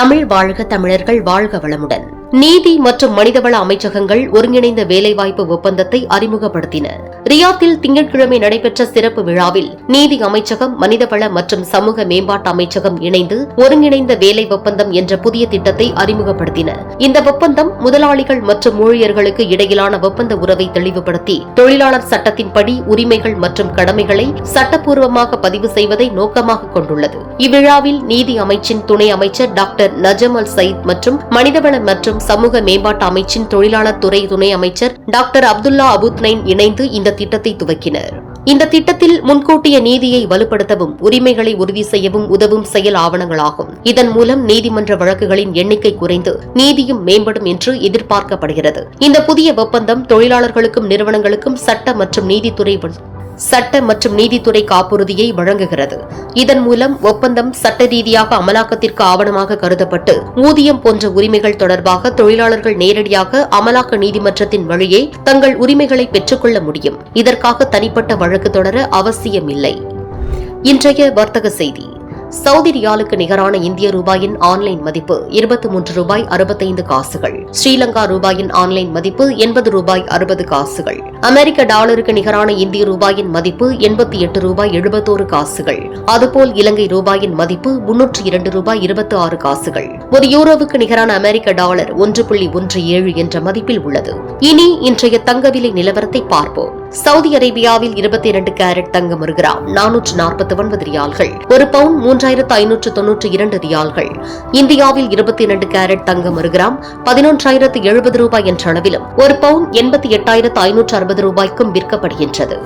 தமிழ் வாழ்க தமிழர்கள் வாழ்க வளமுடன். நீதி மற்றும் மனிதவள அமைச்சகங்கள் ஒருங்கிணைந்த வேலைவாய்ப்பு ஒப்பந்தத்தை அறிமுகப்படுத்தின. ரியாத்தில் திங்கட்கிழமை நடைபெற்ற சிறப்பு விழாவில் நீதி அமைச்சகம் மனிதவள மற்றும் சமூக மேம்பாட்டு அமைச்சகம் இணைந்து ஒருங்கிணைந்த வேலை ஒப்பந்தம் என்ற புதிய திட்டத்தை அறிமுகப்படுத்தின. இந்த ஒப்பந்தம் முதலாளிகள் மற்றும் ஊழியர்களுக்கு இடையிலான ஒப்பந்த உறவை தெளிவுபடுத்தி தொழிலாளர் சட்டத்தின்படி உரிமைகள் மற்றும் கடமைகளை சட்டப்பூர்வமாக பதிவு செய்வதை நோக்கமாக கொண்டுள்ளது. இவ்விழாவில் நீதி அமைச்சின் துணை அமைச்சர் டாக்டர் நஜம் அல் சயித் மற்றும் மனிதவள மற்றும் சமூக மேம்பாட்டு அமைச்சின் தொழிலாளர் துறை துணை அமைச்சர் டாக்டர் அப்துல்லா அபுத்னைன் இணைந்து இந்த திட்டத்தை துவக்கினர். இந்த திட்டத்தில் முன்கூட்டிய நீதியை வலுப்படுத்தவும் உரிமைகளை உறுதி செய்யவும் உதவும் செயல் ஆவணங்களாகும். இதன் மூலம் நீதிமன்ற வழக்குகளின் எண்ணிக்கை குறைந்து நீதியும் மேம்படும் என்று எதிர்பார்க்கப்படுகிறது. இந்த புதிய ஒப்பந்தம் தொழிலாளர்களுக்கும் நிறுவனங்களுக்கும் சட்ட மற்றும் நீதித்துறை சட்ட மற்றும் நீதித்துறை காப்புறுதியை வழங்குகிறது. இதன் மூலம் ஒப்பந்தம் சட்ட ரீதியாக அமலாக்கத்திற்கு ஆவணமாக கருதப்பட்டு ஊதியம் போன்ற உரிமைகள் தொடர்பாக தொழிலாளர்கள் நேரடியாக அமலாக்க நீதிமன்றத்தின் வழியே தங்கள் உரிமைகளை பெற்றுக்கொள்ள முடியும். இதற்காக தனிப்பட்ட வழக்கு தொடர அவசியமில்லை. இன்றைய வர்த்தக செய்தி. சவுதி ரியாலுக்கு நிகரான இந்திய ரூபாயின் ஆன்லைன் மதிப்பு இருபத்தி மூன்று ரூபாய் அறுபத்தைந்து காசுகள். ஸ்ரீலங்கா ரூபாயின் ஆன்லைன் மதிப்பு எண்பது ரூபாய் அறுபது காசுகள். அமெரிக்க டாலருக்கு நிகரான இந்திய ரூபாயின் மதிப்பு எண்பத்தி எட்டு ரூபாய் எழுபத்தோரு காசுகள். அதுபோல் இலங்கை ரூபாயின் மதிப்பு முன்னூற்றி இரண்டு ரூபாய் இருபத்தி ஆறு காசுகள். ஒரு யூரோவுக்கு நிகரான அமெரிக்க டாலர் ஒன்று புள்ளி ஒன்று ஏழு என்ற மதிப்பில் உள்ளது. இனி இன்றைய தங்க விலை நிலவரத்தை பார்ப்போம். சவுதி அரேபியாவில் இருபத்தி இரண்டு கேரட் தங்கம் ஒரு கிராம் நானூற்று நாற்பத்தி ஒன்பது ரியால்கள். ஒரு பவுன் மூன்றாயிரத்து ஐநூற்று தொன்னூற்று இரண்டு ரியால்கள். இந்தியாவில் இருபத்தி இரண்டு கேரட் தங்கம் ஒரு கிராம் பதினொன்றாயிரத்து எழுபது ரூபாய் என்ற அளவிலும். ஒரு பவுன் எண்பத்தி எட்டாயிரத்து ஐநூற்று அறுபது ரூபாய்க்கும் விற்கப்படுகின்றது.